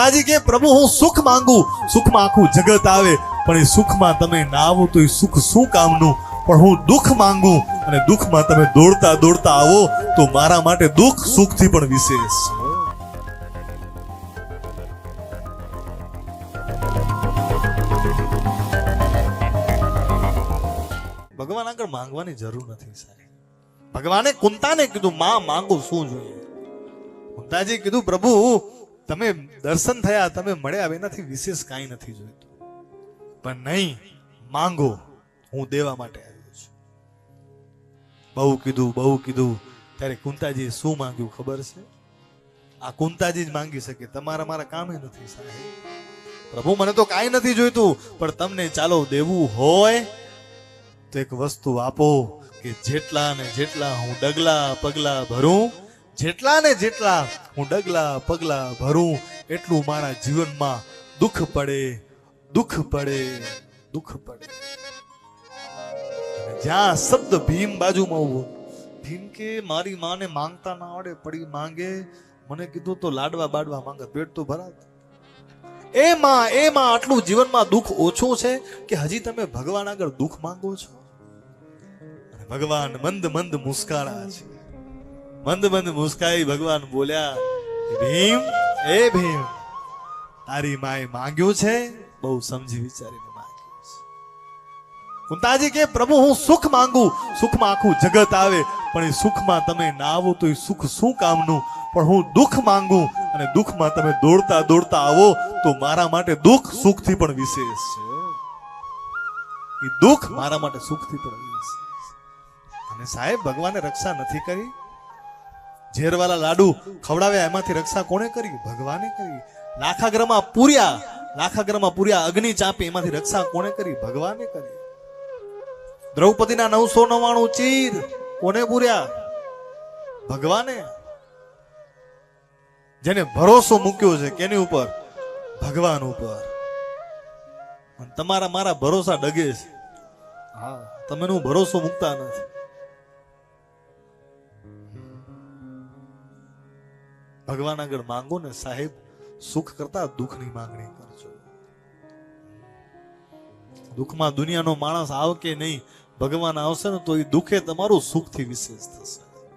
કુંતાજી કે પ્રભુ, હું સુખ માંગુ. સુખમાં આખું જગત આવે, પણ એ સુખમાં તમે ના આવો તો એ સુખ શું કામનું? પણ હું દુઃખ માંગુ અને દુઃખમાં તમે દોડતા દોડતા આવો તો મારા માટે દુઃખ સુખથી પણ વિશેષ. ભગવાન આગળ માંગવાની જરૂર નથી સાહેબ. ભગવાને કુંતાને કીધું, માં, માંગુ શું જોઈએ? કુંતાજી કીધું, પ્રભુ તમે દર્શન થયા, તમે મળ્યા એનાથી વિશેષ કાંઈ નથી જોઈતું. પણ નહીં, માંગો, હું દેવા માટે આવ્યો છું. બહુ કીધું બહુ કીધું. ત્યારે કુંતાજી શું માંગ્યું ખબર છે? આ કુંતાજી જ માંગી શકે. તમારા મારા કામે નથી, સાહેબ. પ્રભુ, મને તો કાંઈ નથી જોઈતું, પણ તમને ચાલો દેવું હોય, તો એક વસ્તુ આપો કે જેટલા ને જેટલા હું ડગલા પગલા ભરું જેટલા ને જેટલા હું ડગલા પગલા ભરું, એટલું મારા જીવનમાં દુઃખ પડે દુઃખ પડે દુઃખ પડે. જ્યાં શબ્દ ભીમ બાજુમાં ઊભો ભીમ કે મારી માને માંગતા ના આવડે પડી માંગે, મને કીધું તો લાડવા બાડવા માંગે, પેટ તો ભરાત એમાં એમાં આટલું જીવનમાં દુઃખ ઓછું છે કે હજી તમે ભગવાન આગળ દુઃખ માંગો છો? ભગવાન મંદ મંદ મુસ્કાળા છે. મંદ મંદ મુસ્કાઈ ભગવાન બોલ્યા, ભીમ, એ ભીમ, તારી માએ માંગ્યું છે? બહુ સમજી છે. કુંતાજી કે, પ્રભુ, હું સુખ માંગુ, સુખમાં આખું જગત આવે, પણ એ સુખમાં તમે ના આવો તો એ સુખ શું કામનું? પણ હું દુઃખ માંગુ અને દુઃખમાં તમે દોડતા દોડતા આવો તો મારા માટે દુઃખ સુખથી પણ વિશેષ છે. એ દુઃખ મારા માટે સુખથી પણ વિશેષ અને સાહેબ, ભગવાને રક્ષા નથી કરી. ઝેરવાલા લાડુ ખવડાવ્યા, એમાંથી રક્ષા કોણે કરી? ભગવાને કરી. લાખાગ્રહમાં પૂર્યા લાખાગ્રહમાં પૂર્યા, અગ્નિ ચાપી, એમાંથી રક્ષા કોણે કરી? ભગવાને કરી. દ્રૌપદીના નવસો નવાણું ચીર કોને પૂર્યા? ભગવાને. જેને ભરોસો મૂક્યો છે કેની ઉપર? ભગવાન ઉપર. તમારા મારા ભરોસા ડગે છે. હા, તમે હું ભરોસો મૂકતા નથી. ભગવાન આગળ માંગો ને સાહેબ, સુખ કરતા દુઃખની માંગણી કરજો. દુઃખમાં દુનિયાનો માણસ આવે કે નહીં, ભગવાન આવશે ને તો એ દુઃખે તમારું સુખથી વિશેષ થશે.